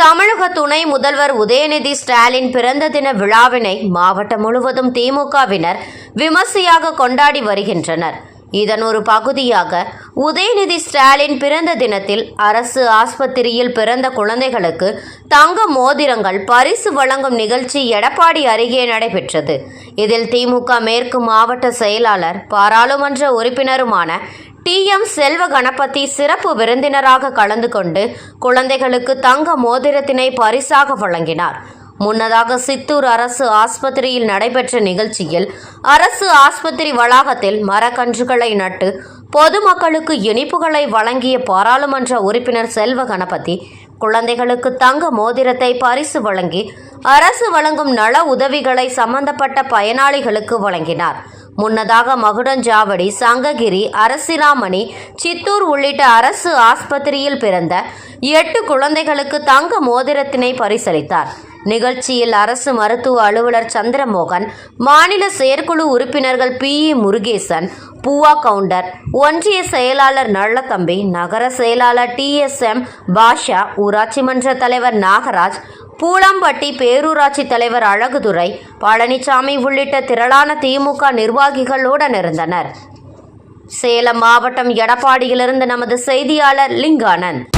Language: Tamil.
தமிழக துணை முதல்வர் உதயநிதி ஸ்டாலின் பிறந்த தின விழாவினை மாவட்டம் முழுவதும் திமுகவினர் விமர்சையாக கொண்டாடி வருகின்றனர். இதன் ஒரு பகுதியாக உதயநிதி ஸ்டாலின் பிறந்த தினத்தில் அரசு ஆஸ்பத்திரியில் பிறந்த குழந்தைகளுக்கு தங்க மோதிரங்கள் பரிசு வழங்கும் நிகழ்ச்சி எடப்பாடி அருகே நடைபெற்றது. இதில் திமுக மேற்கு மாவட்ட செயலாளர் பாராளுமன்ற உறுப்பினருமான டி எம் செல்வ கணபதி சிறப்பு விருந்தினராக கலந்து கொண்டு குழந்தைகளுக்கு தங்க மோதிரத்தினை பரிசாக வழங்கினார். முன்னதாக சித்தூர் அரசு ஆஸ்பத்திரியில் நடைபெற்ற நிகழ்ச்சியில் அரசு ஆஸ்பத்திரி வளாகத்தில் மரக்கன்றுகளை நட்டு பொதுமக்களுக்கு இனிப்புகளை வழங்கிய பாராளுமன்ற உறுப்பினர் செல்வ கணபதி குழந்தைகளுக்கு தங்க மோதிரத்தை பரிசு வழங்கி அரசு வழங்கும் நல உதவிகளை சம்பந்தப்பட்ட பயனாளிகளுக்கு வழங்கினார். முன்னதாக மகுடஞ்சாவடி சங்ககிரி அரசிராமணி சித்தூர் உள்ளிட்ட அரசு ஆஸ்பத்திரியில் பிறந்த எட்டு குழந்தைகளுக்கு தங்க மோதிரத்தினை பரிசளித்தார். நிகழ்ச்சியில் அரசு மருத்துவ அலுவலர் சந்திரமோகன் மாநில செயற்குழு உறுப்பினர்கள் பி. இ முருகேசன் பூவா கவுண்டர் ஒன்றிய செயலாளர் நல்லத்தம்பி நகர செயலாளர் டி. எஸ். எம். பாஷா ஊராட்சி மன்ற தலைவர் நாகராஜ் பூளம்பட்டி பேரூராட்சி தலைவர் அழகுதுரை பழனிசாமி உள்ளிட்ட திரளான திமுக நிர்வாகிகளுடன் இருந்தனர் சேலம் மாவட்டம் எடப்பாடியிலிருந்து நமது செய்தியாளர் லிங்கானந்த்.